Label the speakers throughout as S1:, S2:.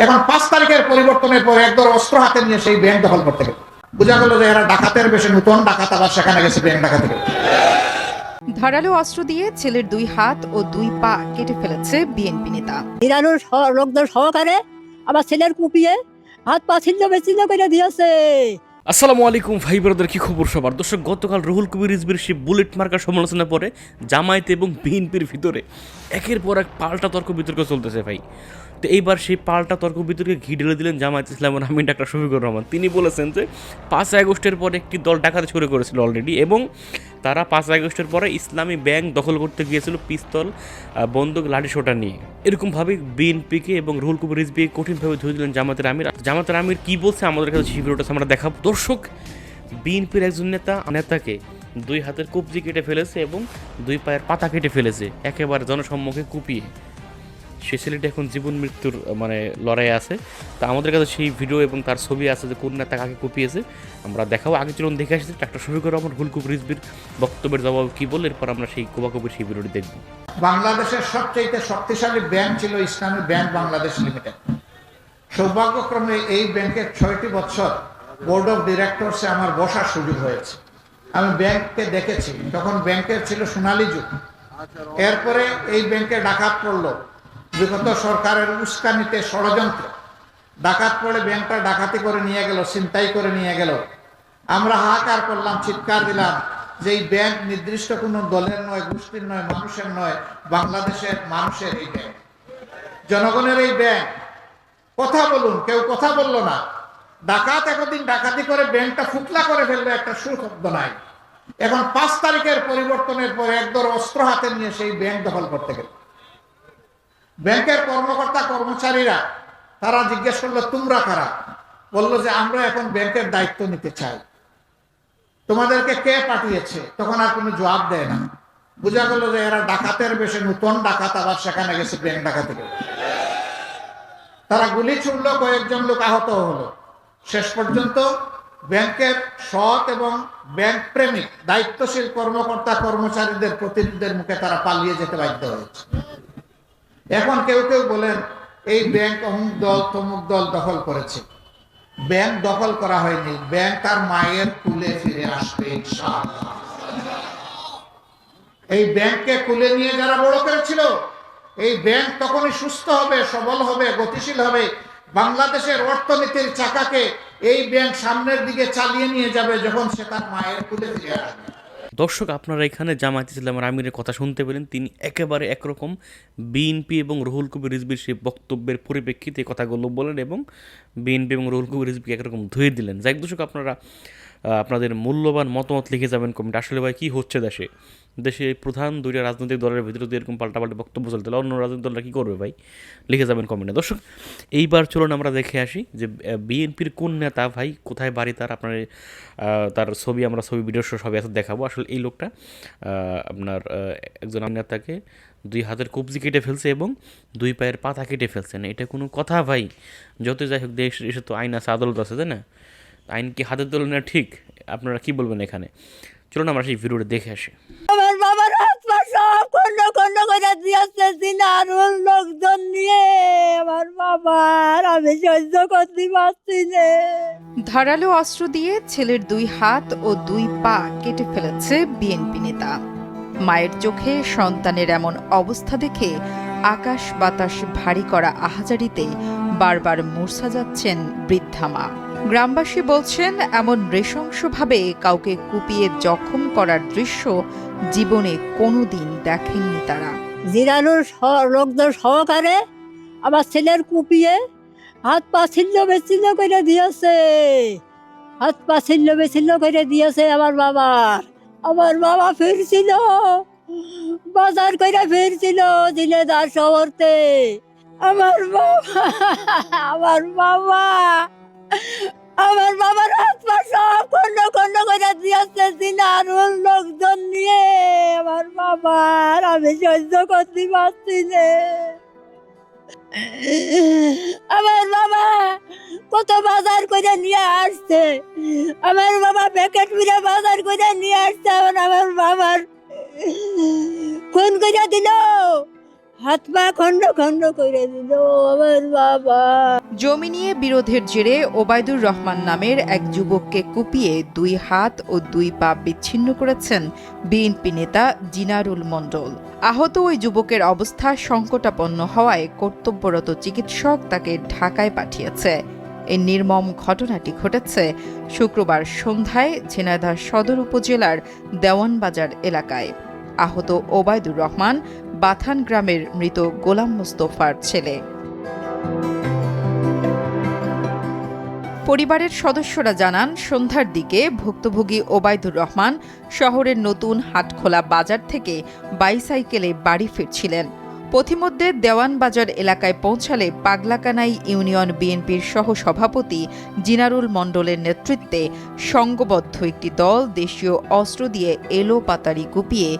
S1: এখন পাঁচ তারিখের পরিবর্তনের পর একদর অস্ত্র হাতে নিয়ে সেই ব্যাংক দখল করতে গেল। বোঝা গেল যে এরা ডাকাতের বেশি নতুন ডাকাত আবার সেখানে গেছে ব্যাংক ডাকাতে। গেল
S2: ধারালো অস্ত্র দিয়ে ছেলের দুই হাত ও দুই পা কেটে ফেলেছে বিএনপি নেতা।
S3: নিরানোর স- লোকদের সহকারে আমার ছেলের কুপিয়ে হাত পা ছিন্ন বেচিন্ন করে দিয়েছে।
S4: আসসালামু আলাইকুম ভাই ব্রাদার কি খবর সবার? দর্শক গতকাল রুহুল কবির রিজবির সেই বুলেট মার্কার সমালোচনা পরে জামায়াত এবং বিএনপির ভিতরে একের পর এক পাল্টা তর্ক বিতর্ক চলতেছে ভাই। তো এইবার সেই পাল্টা তর্ক বিতর্কে ঘি ঢেলে দিলেন জামায়াত ইসলাম আমিন ডাক্তার শফিকুর রহমান। তিনি বলেছেন যে পাঁচ আগস্টের পরে একটি দল ডাকাতে শুরু করেছিল অলরেডি এবং তারা পাঁচ আগস্টের পরে ইসলামী ব্যাংক দখল করতে গিয়েছিল পিস্তল বন্দুক, লাঠি সোটা নিয়ে। এরকমভাবে বিএনপিকে এবং রুহুল কবির রিজবিকে কঠিনভাবে ধরে দিলেন জামাতের আমির। জামাতের আমির কী বলছে আমাদের কাছে সেই ভিডিওটা আমরা দেখাবো। দর্শক, বিএনপির একজন নেতা, নেতাকে দুই হাতের কবজি কেটে ফেলেছে এবং দুই পায়ের পাতা কেটে ফেলেছে। একেবারে জনসম্মুখে কুপিয়ে। সে ছেলেটি এখন জীবন মৃত্যুর মানে লড়াই আছে। তা আমাদের কাছে সেই ভিডিও এবং তার ছবি আছে যে কোন নেতা কাকে কুপিয়েছে। আমরা দেখাবো, আগে চলুন দেখে আসছি ডাক্তার শফিকুর রহমান, হুলকুব রিজবির বক্তব্যের জবাব কী বলে এরপর আমরা সেই কোবাকুবির সেই ভিডিওটি দেখব।
S1: বাংলাদেশের সবচেয়ে শক্তিশালী ব্যাংক ছিল ইসলামী ব্যাংক বাংলাদেশ লিমিটেড। সৌভাগ্যক্রমে এই ব্যাংকের ছয়টি বছর বোর্ড অফ ডিরেক্টরসে আমার বসার সুযোগ হয়েছে। আমি ব্যাংককে দেখেছি তখন ব্যাংকের ছিল সোনালী যুগ। এরপরে এই ব্যাংকে ডাকাত পড়ল। বিগত সরকারের উস্কানিতে ষড়যন্ত্র। ডাকাত পড়ে ব্যাংকটা ডাকাতি করে নিয়ে গেল, ছিনতাই করে নিয়ে গেল। আমরা হাহাকার করলাম, চিৎকার দিলাম যে এই ব্যাংক নির্দিষ্ট কোনো দলের নয়, গোষ্ঠীর নয়, মানুষের নয়, বাংলাদেশের মানুষের এই ব্যাংক। জনগণের এই ব্যাংক। কথা বলুন, কেউ কথা বলল না। ডাকাত একদিন ডাকাতি করে ব্যাংকটা ফুকলা করে ফেলল একটা সুশব্দ নাই। এখন পাঁচ তারিখের পরিবর্তনের পর একদর অস্ত্র হাতে নিয়ে সেই ব্যাংক দখল করতে গেল। ব্যাংকের কর্মকর্তা কর্মচারীরা, তারা জিজ্ঞেস করল, তোমরা কারা? বলল যে, আমরা এখন ব্যাংকের দায়িত্ব নিতে চাই। তোমাদেরকে কে পাঠিয়েছে? তখন আর কোনো জবাব দেয় না। বোঝা গেল যে এরা ডাকাতের বেশি নতুন ডাকাত আবার সেখানে গেছে ব্যাংক ডাকাতে তারা গুলি ছুড়লো, কয়েকজন লোক আহত হলো। শেষ পর্যন্ত ব্যাংকের সৎ এবং ব্যাংক প্রেমিক, দায়িত্বশীল কর্মকর্তা কর্মচারীদের প্রতিনিধিদের মুখে তারা পালিয়ে যেতে বাধ্য হয়েছে। এখন কেউ কেউ বলেন, এই ব্যাংক অমুক দল, তমুক দল দখল করেছে। ব্যাংক দখল করা হয়নি ব্যাংক তার মায়ের কুলে ফিরে আসবে এই ব্যাংককে কুলে নিয়ে যারা বড় করেছিল এই ব্যাংক তখনই সুস্থ হবে, সবল হবে, গতিশীল হবে। বাংলাদেশের অর্থনীতির চাকাকে এই ব্যাংক সামনের দিকে চালিয়ে নিয়ে যাবে যখন সে তার মায়ের কুলে ফিরে আসবে।
S4: দর্শক, আপনারা এখানে জামায়াত ইসলামের আমিরের কথা শুনতে পেলেন। তিনি একেবারে একরকম বিএনপি এবং রুহুল কবির রিজবির সেই বক্তব্যের পরিপ্রেক্ষিতে কথাগুলো বলেন এবং বিএনপি এবং রুহুল কবির রিজবিকে একরকম ধুয়ে দিলেন। যাই দর্শক, আপনারা আপনাদের মূল্যবান মতামত লিখে যাবেন কমেন্ট। আসলে ভাই, কী হচ্ছে দেশে? দেশে প্রধান দুইটা রাজনৈতিক দলের ভিতরে যদি এরকম পাল্টাপাল্টি বক্তব্য চলতে অন্য রাজনৈতিক দলরা কী করবে ভাই? লিখে যাবেন কমেন্টে দর্শক, এইবার চলুন আমরা দেখে আসি যে বিএনপির কোন নেতা ভাই, কোথায় বাড়ি তার? আপনার তার ছবি, আমরা ছবি ভিডিও সহ সবই দেখাবো। আসলে এই লোকটা আপনার একজন নেতাকে দুই হাতের কবজি কেটে ফেলছে এবং দুই পায়ের পাতা কেটে ফেলছেন এটা কোনো কথা ভাই। যত যাই হোক, দেশ এসে তো আইন আছে, আদালত আছে, তাই না? আইন কি হাতের তোলে না ঠিক? আপনারা কি বলবেন এখানে? চলুন আমরা সেই ভিডিওটা দেখে আসি।
S3: আমার বাবার হাত পা সব খন্ড খন্ড করে দিয়েছে সিনারুল লোকজন নিয়ে। আমার বাবার আমি সহ্য করতে পারছি না।
S2: ধারালো অস্ত্র দিয়ে ছেলের দুই হাত ও দুই পা কেটে ফেলেছে বিএনপি নেতা। মায়ের চোখে সন্তানের এমন অবস্থা দেখে আকাশ বাতাস ভারী করা আহাজারিতে বারবার মূর্ছা যাচ্ছেন বৃদ্ধা মা। গ্রামবাসী বলছেন, এমন নৃশংসভাবে কাউকে কুপিয়ে জখম করার দৃশ্য জীবনে কোনোদিন দেখেননি তারা।
S3: জিরানোর লোকদের সহকারে আমার ছেলের কুপিয়ে হাত পা ছিন্ন বেছিন্ন করে দিয়েছে। হাত পা ছিন্ন বেছিন্ন করে দিয়েছে আমার বাবার। আমার বাবা ফিরছিল, বাজার করে ফিরছিল দিলেদার শহরতে। আমার বাবা আমার বাবা। আমার বাবার পা সব খন্ড খন্ড করে দিয়েছে সিনারুল লোকজন নিয়ে। আমার বাবার, আমি সহ্য করতে পারছি না। আমার বাবা কত বাজার করে নিয়ে আসছে। আমার বাবা প্যাকেট মিলে বাজার করে নিয়ে আসছে। আমার বাবার, খুন করে দিল। হাত পা খন্ড খন্ড করে দিল আমার বাবা।
S2: জমি নিয়ে বিরোধের জেরে ওবায়দুর রহমান নামের এক যুবককে কুপিয়ে দুই হাত ও দুই পা বিচ্ছিন্ন করেছেন বিএনপি নেতা জিনারুল মণ্ডল। আহত ওই যুবকের অবস্থা সংকটাপন্ন হওয়ায় কর্তব্যরত চিকিৎসক তাকে ঢাকায় পাঠিয়েছে। এই নির্মম ঘটনাটি ঘটেছে শুক্রবার সন্ধ্যায় ঝিনাইদহ সদর উপজেলার দেওয়ানবাজার এলাকায়। আহত ওবায়দুর রহমান বাথান গ্রামের মৃত গোলাম মোস্তফার ছেলে। পরিবারের সদস্যরা জানান, সন্ধ্যার দিকে ভুক্তভোগী ওবায়দুর রহমান শহরের নতুন হাটখোলা বাজার থেকে বাইসাইকেলে বাড়ি ফিরছিলেন। পথিমধ্যে দেওয়ানবাজার এলাকায় পৌঁছালে পাগলাকানাই ইউনিয়ন বিএনপির সহ সভাপতি জিনারুল মণ্ডলের নেতৃত্বে সংঘবদ্ধ একটি দল দেশীয় অস্ত্র দিয়ে এলো পাতারি কুপিয়ে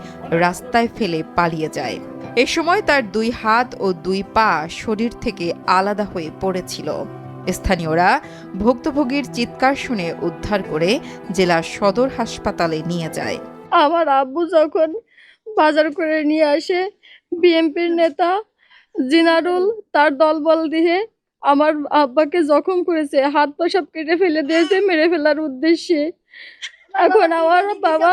S2: রাস্তায় ফেলে পালিয়ে যায়। এ সময় তার দুই হাত ও দুই পা শরীর থেকে আলাদা হয়ে পড়েছিল। স্থানীয়রা ভুক্তভোগীর চিৎকার শুনে উদ্ধার করে জেলা সদর হাসপাতালে নিয়ে যায়।
S3: আমার আব্বু যখন বাজার করে নিয়ে আসে বিএনপির নেতা জিনারুল তার দলবল দিয়ে আমার আব্বাকে জখম করেছে। হাত পা সব কেটে ফেলে দিয়েছে, মেরে ফেলার উদ্দেশ্যে। এখন আমার বাবা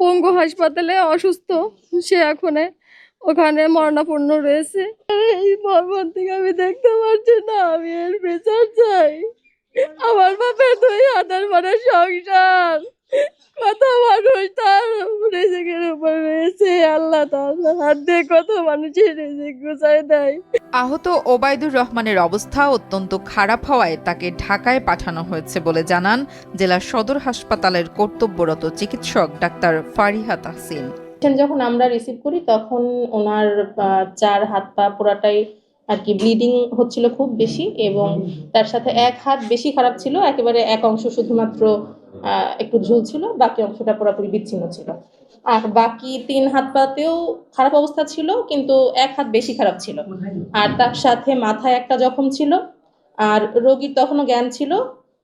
S3: পঙ্গু হাসপাতালে অসুস্থ। সে এখন ওখানে মরণাপন্ন রয়েছে। এই বর্বর থেকে আমি দেখতে পারছি না, আমি এর বিচার চাই। দুই হাজার মানে সংসার। কত মানুষ তার রেজেকের উপর রয়েছে আল্লাহ তার হাত দিয়ে কত মানুষের রেজেক গুছাই দেয়।
S2: আহত ওবায়দুর রহমানের অবস্থা অত্যন্ত খারাপ হওয়ায় তাকে ঢাকায় পাঠানো হয়েছে বলে জানান জেলা সদর হাসপাতালের কর্তব্যরত চিকিৎসক ডাক্তার ফারিহা তাহসিন।
S5: যখন আমরা রিসিভ করি তখন ওনার চার হাত পা পুরাটাই আর কি ব্লিডিং হচ্ছিল খুব বেশি এবং তার সাথে এক হাত বেশি খারাপ ছিল, একেবারে এক অংশ শুধুমাত্র একটু ঝুলছিল, বাকি অংশটা পুরোপুরি বিচ্ছিন্ন ছিল। আর বাকি তিন হাত পাতেও খারাপ অবস্থা ছিল, কিন্তু এক হাত বেশি খারাপ ছিল। আর তার সাথে মাথায় একটা জখম ছিল, আর রোগীর তখনও জ্ঞান ছিল,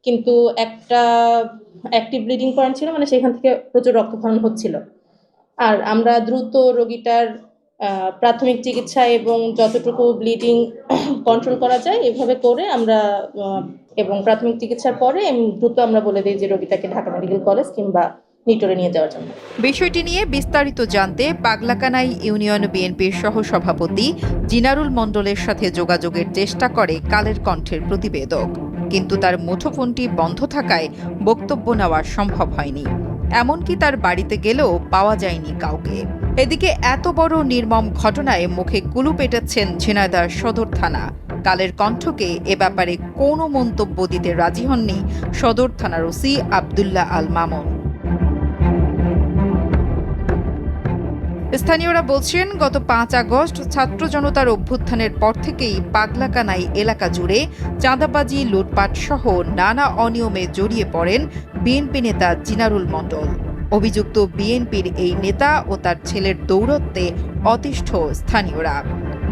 S5: কিন্তু একটা অ্যাক্টিভ ব্লিডিং পয়েন্ট ছিল মানে সেখান থেকে প্রচুর রক্তক্ষরণ হচ্ছিল। আর আমরা দ্রুত রোগীটার প্রাথমিক চিকিৎসা এবং যতটুকু ব্লিডিং কন্ট্রোল করা যায়, এভাবে করে আমরা এবং প্রাথমিক চিকিৎসার পরে দ্রুত আমরা বলে দিই যে রোগীটাকে ঢাকা মেডিকেল কলেজ কিংবা নিটোরে নিয়ে যাওয়ার জন্য।
S2: বিষয়টি নিয়ে বিস্তারিত জানতে পাগলাকানাই ইউনিয়ন বিএনপির সহ সভাপতি জিনারুল মণ্ডলের সাথে যোগাযোগের চেষ্টা করে কালের কণ্ঠের প্রতিবেদক। কিন্তু তার মুঠোফোনটি বন্ধ থাকায় বক্তব্য নেওয়া সম্ভব হয়নি। এমনকি তার বাড়িতে গেলেও পাওয়া যায়নি কাউকে। এদিকে এত বড় নির্মম ঘটনায় মুখে কুলু পেটাচ্ছেন ঝিনাইদার সদর থানা। কালের কণ্ঠকে এ ব্যাপারে কোনো মন্তব্য দিতে রাজি হননি সদর থানার ওসি আবদুল্লাহ আল মামুন। স্থানীয়রা বলছেন, গত পাঁচ আগস্ট ছাত্র জনতার অভ্যুত্থানের পর থেকেই পাগলাকানাই এলাকা জুড়ে চাঁদাবাজি, লুটপাট সহ নানা অনিয়মে জড়িয়ে পড়েন বিএনপি নেতা জিনারুল মণ্ডল। অভিযুক্ত বিএনপির এই নেতা ও তার ছেলের দৌরত্বে অতিষ্ঠ স্থানীয়রা।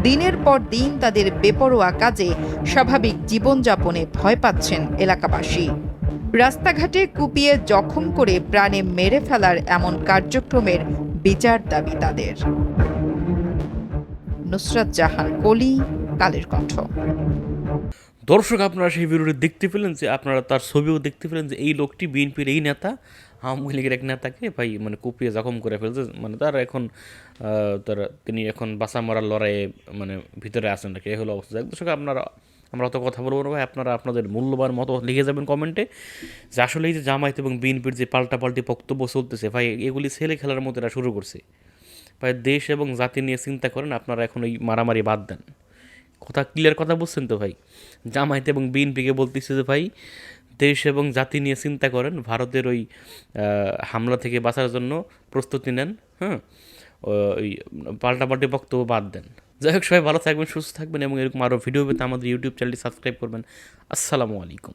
S2: দিনের পর দিন তাদের বেপরোয়া কাজে স্বাভাবিক জীবনযাপনে ভয় পাচ্ছেন এলাকাবাসী। রাস্তাঘাটে কুপিয়ে জখম করে প্রাণে মেরে ফেলার এমন কার্যক্রমের বিচার দাবি তাদের। নুসরাত জাহান, কলি, কালের কণ্ঠ।
S4: দর্শক, আপনারা সেই ভিডিওটি দেখতে পেলেন যে, আপনারা তার ছবিও দেখতে পেলেন যে, এই লোকটি বিএনপির এই নেতা, আওয়ামী লীগের এক নেতাকে ভাই মানে কুপিয়ে জখম করে ফেলছে। মানে তার এখন তার, তিনি এখন বাসা মারার লড়াইয়ে মানে ভিতরে আছেন নাকি, এই হলো অবস্থা। দর্শক, আপনারা আমরা অত কথা বলব না ভাই, আপনারা আপনাদের মূল্যবান মতো লিখে যাবেন কমেন্টে। যে আসলে এই যে জামায়াত এবং বিএনপির যে পাল্টাপাল্টি বক্তব্য চলতেছে, ভাই, এগুলি ছেলে খেলার মতো এরা শুরু করছে। ভাই, দেশ এবং জাতি নিয়ে চিন্তা করেন, আপনারা এখন ওই মারামারি বাদ দেন। কথা ক্লিয়ার কথা বুঝছেন তো ভাই? জামায়াত এবং বিএনপিকে বলতেছে যে ভাই, দেশ এবং জাতি নিয়ে চিন্তা করেন, ভারতের ওই হামলা থেকে বাঁচার জন্য প্রস্তুতি নেন হ্যাঁ? ওই পাল্টাপাল্টি বক্তব্য বাদ দেন। যাই হোক, সবাই ভালো থাকবেন, সুস্থ থাকবেন এবং এরকম আরও ভিডিও পেতে আমাদের ইউটিউব চ্যানেলটি সাবস্ক্রাইব করবেন। আসসালামু আলাইকুম।